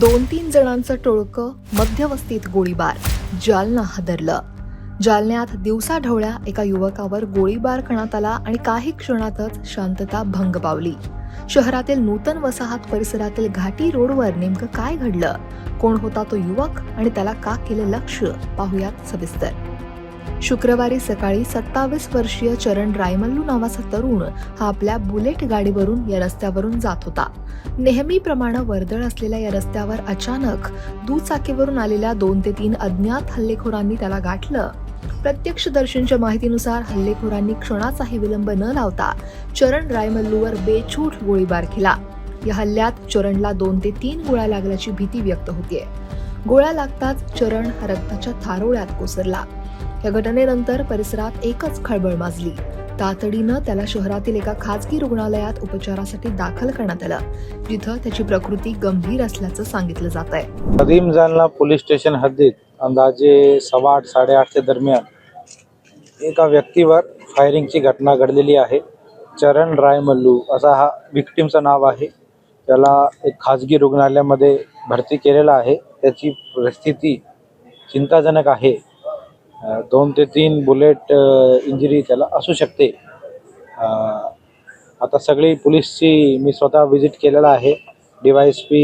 दोन तीन जणांचं टोळकं मध्यवस्तीत गोळीबार जालना हादरलं. जालन्यात दिवसा ढवळ्या एका युवकावर गोळीबार करण्यात आला आणि काही क्षणातच शांतता भंग पावली शहरातील नूतन वसाहत परिसरातील घाटी रोडवर नेमकं काय घडलं? कोण होता तो युवक आणि त्याला का केलं लक्ष? पाहुयात सविस्तर. शुक्रवारी सकाळी सत्तावीस वर्षीय चरण रायमल्लू नावाचा तरुण हा आपल्या बुलेट गाडीवरून या रस्त्यावरून जात होता. नेहमीप्रमाणे वर्दळ असलेल्या या रस्त्यावर अचानक दुचाकीवरून आलेल्या दोन ते तीन अज्ञात हल्लेखोरांनी त्याला गाठलं. प्रत्यक्षदर्शींच्या माहितीनुसार हल्लेखोरांनी क्षणाचाही विलंब न लावता चरण रायमल्लूवर बेछूट गोळीबार केला. या हल्ल्यात चरणला दोन ते तीन गोळ्या लागल्याची भीती व्यक्त होतीये. गोळ्या लागताच चरण रक्ताच्या थारोळ्यात कोसरला या घटनेनंतर परिसरात एकच खळबळ माजली. तातडीनं त्याला शहरातील एका खाजगी रुग्णालयात उपचारासाठी दाखल करण्यात आलं जिथं त्याची प्रकृती गंभीर असल्याचं सांगितलं जात आहे कदीम जालना पोलीस स्टेशन हद्दीत अंदाजे सव्वा आठ साडेआठच्या दरम्यान एका व्यक्तीवर फायरिंगची घटना घडलेली आहे. चरण रायमल्लू असा हा विक्टीमचं नाव आहे. त्याला एक खाजगी रुग्णालयामध्ये भरती केलेलं आहे. त्याची परिस्थिती चिंताजनक आहे. दोन ते तीन बुलेट इंजुरी त्याला असू शकते. आता सगळी पोलीसची मी स्वतः व्हिजिट केलेला आहे. डी वाय एस पी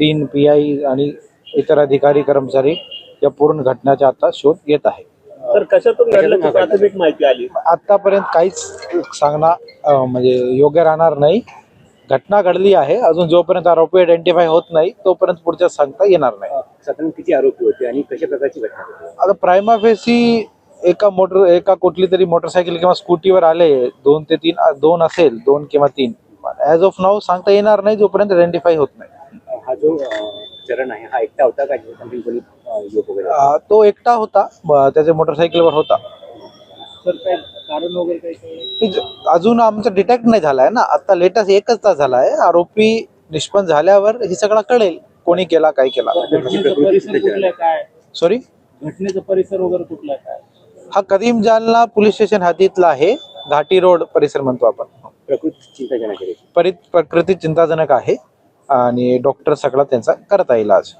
तीन पी आय आणि इतर अधिकारी कर्मचारी या पूर्ण घटनेचा आता शोध घेत आहे. तर कशातून प्राथमिक माहिती आली? आतापर्यंत काहीच सांगणं म्हणजे योग्य राहणार नाही. घटना घडली आहे. अजून जोपर्यंत आरोपी आयडेंटिफाय होत नाही तोपर्यंत पुढच्या सांगता येणार नाही. साधारण किती आरोपी होते आणि कशा प्रकारची घटना होती आता प्रायमा फेसी एका मोटर एका कुठली तरी मोटरसायकल किंवा स्कूटीवर आले दोन ते तीन दोन असेल दोन किंवा तीन. ॲज ऑफ नाव सांगता येणार नाही जोपर्यंत आयडेंटिफाय होत नाही. हा जो चरण आहे हा एकटा होता का? वगैरे? तो एकटा होता त्याच्या मोटरसायकलवर होता. अजून आमचं डिटेक्ट नाही झालाय ना. आता लेटेस्ट एकच तास झालाय. आरोपी निष्पन्न झाल्यावर हे सगळं कळेल. कोणी केला काय केला. सॉरी घटनेचा परिसर वगैरे कुठला काय? हा कदीम जालना पोलीस स्टेशन हद्दीतला आहे. घाटी रोड परिसर म्हणतो आपण. प्रकृती चिंताजनक आहे. परि प्रकृती चिंताजनक आहे. आणि डॉक्टर सगळा त्यांचा करता इलाज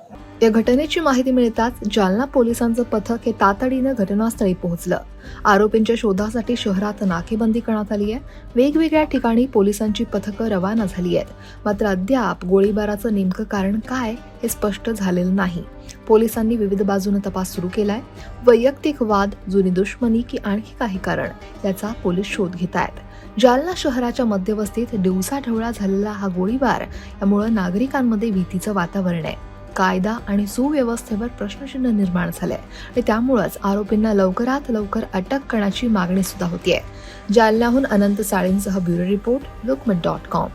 या घटनेची माहिती मिळताच जालना पोलिसांचं पथक हे तातडीनं घटनास्थळी पोहोचलं. आरोपींच्या शोधासाठी शहरात नाकेबंदी करण्यात आली आहे. वेगवेगळ्या ठिकाणी पोलिसांची पथकं रवाना झाली आहेत. मात्र अद्याप गोळीबाराचं नेमकं कारण काय हे स्पष्ट झालेलं नाही. पोलिसांनी विविध बाजूने तपास सुरू केलाय. वैयक्तिक वाद जुनी दुश्मनी की आणखी काही कारण याचा पोलीस शोध घेत आहेत जालना शहराच्या मध्यवस्तीत दिवसाढवळा झालेला हा गोळीबार यामुळे नागरिकांमध्ये भीतीचं वातावरण आहे. कायदा आणि सुव्यवस्थेवर प्रश्नचिन्ह निर्माण झाले आणि त्यामुळंच आरोपींना लवकरात लवकर अटक करण्याची मागणी सुद्धा होतीये. जालन्याहून Anant साळींसह bureau report Lokmat dot com.